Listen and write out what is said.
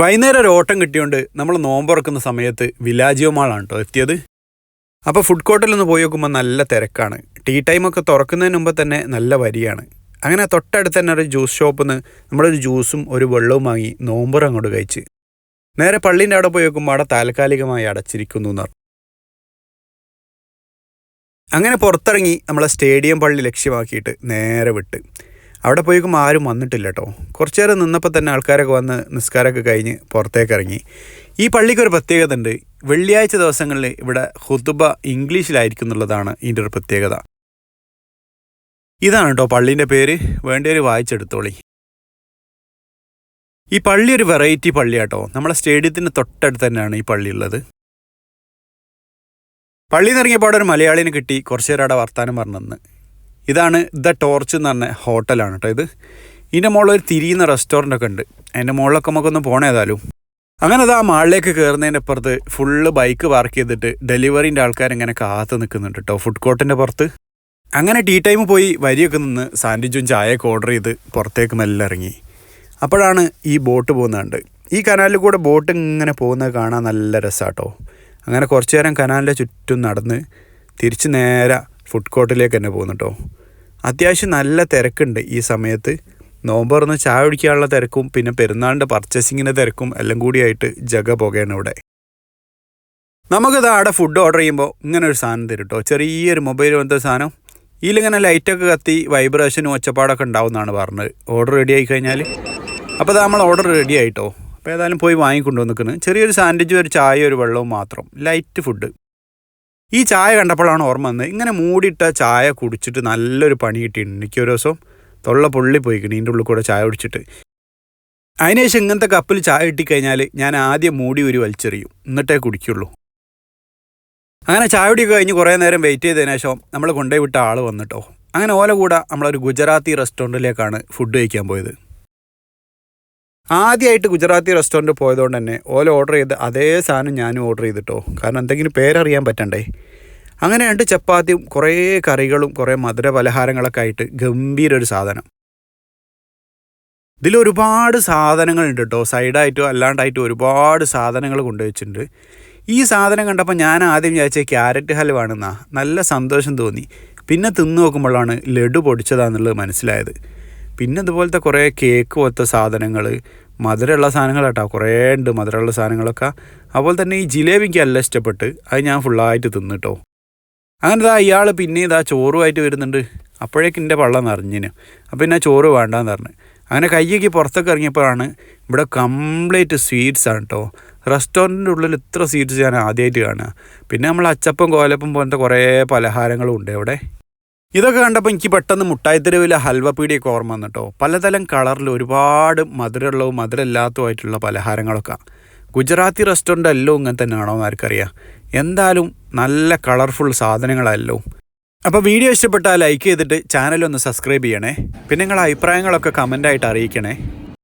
വൈകുന്നേരം ഒരു ഓട്ടം കിട്ടിയോണ്ട് നമ്മൾ നോമ്പുറക്കുന്ന സമയത്ത് വിലാജിയോ മാളാണ് കേട്ടോ എത്തിയത്. അപ്പോൾ ഫുഡ് കോർട്ടിലൊന്ന് പോയി നോക്കുമ്പോൾ നല്ല തിരക്കാണ്. ടീ ടൈമൊക്കെ തുറക്കുന്നതിന് മുമ്പ് തന്നെ നല്ല വരിയാണ്. അങ്ങനെ തൊട്ടടുത്ത് തന്നെ ഒരു ജ്യൂസ് ഷോപ്പിൽ നിന്ന് നമ്മളൊരു ജ്യൂസും ഒരു വെള്ളവും വാങ്ങി നോമ്പുറ അങ്ങോട്ട് കഴിച്ച്. നേരെ പള്ളീന്റെ അവിടെ പോയി നോക്കുമ്പോൾ അവിടെ താൽക്കാലികമായി അടച്ചിരിക്കുന്നു എന്ന് അങ്ങനെ പുറത്തിറങ്ങി നമ്മളെ സ്റ്റേഡിയം പള്ളി ലക്ഷ്യമാക്കിയിട്ട് നേരെ വിട്ട്. അവിടെ പോയേക്കും ആരും വന്നിട്ടില്ല കേട്ടോ കുറച്ചു നേരം നിന്നപ്പോൾ തന്നെ ആൾക്കാരൊക്കെ വന്ന് നിസ്കാരമൊക്കെ കഴിഞ്ഞ് പുറത്തേക്ക് ഇറങ്ങി ഈ പള്ളിക്കൊരു പ്രത്യേകത ഉണ്ട് വെള്ളിയാഴ്ച ദിവസങ്ങളിൽ ഇവിടെ ഹുതുബ ഇംഗ്ലീഷിലായിരിക്കും എന്നുള്ളതാണ് ഇതിന്റെ ഒരു പ്രത്യേകത. ഇതാണ് കേട്ടോ പള്ളീന്റെ പേര്. വേണ്ടിയൊരു വായിച്ചെടുത്തോളി. ഈ പള്ളി ഒരു വെറൈറ്റി പള്ളിയാട്ടോ. നമ്മളെ സ്റ്റേഡിയത്തിന് തൊട്ടടുത്ത് തന്നെയാണ് ഈ പള്ളി ഉള്ളത്. പള്ളിയിൽ നിന്ന് ഇറങ്ങിയപ്പോൾ അവിടെ ഒരു മലയാളിനെ കിട്ടി. കുറച്ചു നേരം അവിടെ വർത്താനം പറഞ്ഞെന്ന് ഇതാണ് ദ ടോർച്ച് എന്ന് പറഞ്ഞ ഹോട്ടലാണ് കേട്ടോ ഇത്. ഇതിന്റെ മുകളിൽ ഒരു തിരിയുന്ന റെസ്റ്റോറന്റ് ഒക്കെ ഉണ്ട്. അതിന്റെ മുകളിലൊക്കെ നമുക്കൊന്ന് പോണേതാലും അങ്ങനെ അത് ആ മാളിലേക്ക് കയറുന്നതിന്റെ അപ്പുറത്ത് ഫുള്ള് ബൈക്ക് പാർക്ക് ചെയ്തിട്ട് ഡെലിവറിന്റെ ആൾക്കാർ ഇങ്ങനെ കാത്തു നിൽക്കുന്നുണ്ട് കേട്ടോ ഫുഡ് കോർട്ടിന്റെ പുറത്ത്. അങ്ങനെ ടീ ടൈം പോയി വരിയൊക്കെ നിന്ന് സാൻഡ്വിച്ചും ചായയൊക്കെ ഓർഡർ ചെയ്ത് പുറത്തേക്ക് മെല്ലെ ഇറങ്ങി. അപ്പോഴാണ് ഈ ബോട്ട് പോകുന്നത്. ഈ കനാലിൽ കൂടെ ബോട്ട് ഇങ്ങനെ പോകുന്നത് കാണാൻ നല്ല രസമാട്ടോ അങ്ങനെ കുറച്ചു നേരം കനാലിന്റെ ചുറ്റും നടന്ന് തിരിച്ച് നേരെ ഫുഡ് കോർട്ടിലേക്ക് തന്നെ പോകുന്നു കേട്ടോ അത്യാവശ്യം നല്ല തിരക്കുണ്ട് ഈ സമയത്ത്. നോമ്പ് തുറന്ന് ചായ കുടിക്കാനുള്ള തിരക്കും പിന്നെ പെരുന്നാളിന്റെ പർച്ചേസിങ്ങിന്റെ തിരക്കും എല്ലാം കൂടിയായിട്ട് ജഗ പുകയാണ് ഇവിടെ. നമുക്കിത് അവിടെ ഫുഡ് ഓർഡർ ചെയ്യുമ്പോൾ ഇങ്ങനെ ഒരു സാധനം തരും കേട്ടോ ചെറിയൊരു മൊബൈൽ പോലത്തെ സാധനം. ഇതിലിങ്ങനെ ലൈറ്റൊക്കെ കത്തി വൈബ്രേഷനും ഒച്ചപ്പാടൊക്കെ ഉണ്ടാവുമെന്നാണ് പറഞ്ഞത്. ഓർഡർ റെഡി ആയി കഴിഞ്ഞാൽ അപ്പോൾ നമ്മൾ ഓർഡർ റെഡി ആയിട്ടോ അപ്പോൾ ഏതായാലും പോയി വാങ്ങിക്കൊണ്ടു നിൽക്കുന്നത് ചെറിയൊരു സാൻഡ്വിച്ച് ഒരു ചായ ഒരു വെള്ളവും മാത്രം. ലൈറ്റ് ഫുഡ് ഈ ചായ കണ്ടപ്പോഴാണ് ഓർമ്മ വന്നത്. ഇങ്ങനെ മൂടിയിട്ട ചായ കുടിച്ചിട്ട് നല്ലൊരു പണി കിട്ടിയിട്ടുണ്ട് എനിക്ക് ഒരു ദിവസം തൊള്ള പൊള്ളി പോയിക്കണം ഇതിന്റെ ഉള്ളിൽ കൂടെ ചായ കുടിച്ചിട്ട്. അതിനുശേഷം ഇങ്ങനത്തെ കപ്പിൽ ചായ കിട്ടിക്കഴിഞ്ഞാൽ ഞാൻ ആദ്യം മൂടി ഒരു വലിച്ചെറിയും. എന്നിട്ടേ കുടിക്കുള്ളൂ. അങ്ങനെ ചായ കുടിയൊക്കെ കഴിഞ്ഞ് കുറേ നേരം വെയിറ്റ് ചെയ്തതിനു ശേഷം നമ്മൾ കൊണ്ടുപോയി വിട്ട ആൾ വന്നിട്ടോ. അങ്ങനെ ഓല കൂടെ നമ്മളൊരു ഗുജറാത്തി റെസ്റ്റോറന്റിലേക്കാണ് ഫുഡ് കഴിക്കാൻ പോയത്. ആദ്യമായിട്ട് ഗുജറാത്തി റെസ്റ്റോറന്റ് പോയതുകൊണ്ട് തന്നെ ഓല ഓർഡർ ചെയ്ത് അതേ സാധനം ഞാനും ഓർഡർ ചെയ്തിട്ടോ. കാരണം എന്തെങ്കിലും പേരറിയാൻ പറ്റണ്ടേ? അങ്ങനെ രണ്ട് ചപ്പാത്തിയും കുറേ കറികളും കുറേ മധുര പലഹാരങ്ങളൊക്കെ ആയിട്ട് ഗംഭീര ഒരു സാധനം. ഇതിൽ ഒരുപാട് സാധനങ്ങളുണ്ട് കേട്ടോ സൈഡായിട്ടോ അല്ലാണ്ടായിട്ടോ ഒരുപാട് സാധനങ്ങൾ കൊണ്ടുവച്ചിട്ടുണ്ട്. ഈ സാധനം കണ്ടപ്പോൾ ഞാൻ ആദ്യം വിചാരിച്ച ക്യാരറ്റ് ഹലുവാണെന്നാണ് നല്ല സന്തോഷം തോന്നി. പിന്നെ തിന്നു നോക്കുമ്പോഴാണ് ലഡു പൊടിച്ചതാണെന്നുള്ളത് മനസ്സിലായത്. പിന്നെ ഇതുപോലത്തെ കുറേ കേക്ക് പോലത്തെ സാധനങ്ങൾ മധുരമുള്ള സാധനങ്ങൾ കേട്ടോ കുറേ ഉണ്ട് മധുരമുള്ള സാധനങ്ങളൊക്കെ. അതുപോലെ തന്നെ ഈ ജിലേബി എനിക്ക് നല്ല ഇഷ്ടപ്പെട്ട് അത് ഞാൻ ഫുള്ളായിട്ട് തിന്നിട്ടോ. അങ്ങനെ ഇതാ ഇയാൾ പിന്നെ ഇതാ ചോറുമായിട്ട് വരുന്നുണ്ട്. അപ്പോഴേക്കും എന്റെ പള്ളം നിറഞ്ഞിന്. അപ്പം പിന്നെ ചോറ് വേണ്ടാന്ന് പറഞ്ഞു. അങ്ങനെ കയ്യൊക്കെ പുറത്തൊക്കെ ഇറങ്ങിയപ്പോഴാണ് ഇവിടെ കംപ്ലീറ്റ് സ്വീറ്റ്സ് ആണ് കേട്ടോ റെസ്റ്റോറന്റിന്റെ ഉള്ളിൽ ഇത്ര സ്വീറ്റ്സ് ഞാൻ ആദ്യമായിട്ട് കാണുക. പിന്നെ നമ്മൾ അച്ചപ്പം കോലപ്പം പോലത്തെ കുറേ പലഹാരങ്ങളും ഉണ്ട് ഇവിടെ. ഇതൊക്കെ കണ്ടപ്പോൾ എനിക്ക് പെട്ടെന്ന് മുട്ടായിത്തെരുവിലെ ഹൽവ പീടിയൊക്കെ ഓർമ്മ വന്നിട്ടോ. പലതരം കളറിൽ ഒരുപാട് മധുരമുള്ളതും മധുരമില്ലാത്തതുമായിട്ടുള്ള പലഹാരങ്ങളൊക്കെ. ഗുജറാത്തി റെസ്റ്റോറന്റ് അല്ലോ ഇങ്ങനെ തന്നെയാണോ എന്ന് ആർക്കറിയാം. എന്തായാലും നല്ല കളർഫുൾ സാധനങ്ങളല്ലോ. അപ്പോൾ വീഡിയോ ഇഷ്ടപ്പെട്ടാൽ ലൈക്ക് ചെയ്തിട്ട് ചാനലൊന്ന് സബ്സ്ക്രൈബ് ചെയ്യണേ. പിന്നെ നിങ്ങളുടെ അഭിപ്രായങ്ങളൊക്കെ കമന്റായിട്ട് അറിയിക്കണേ.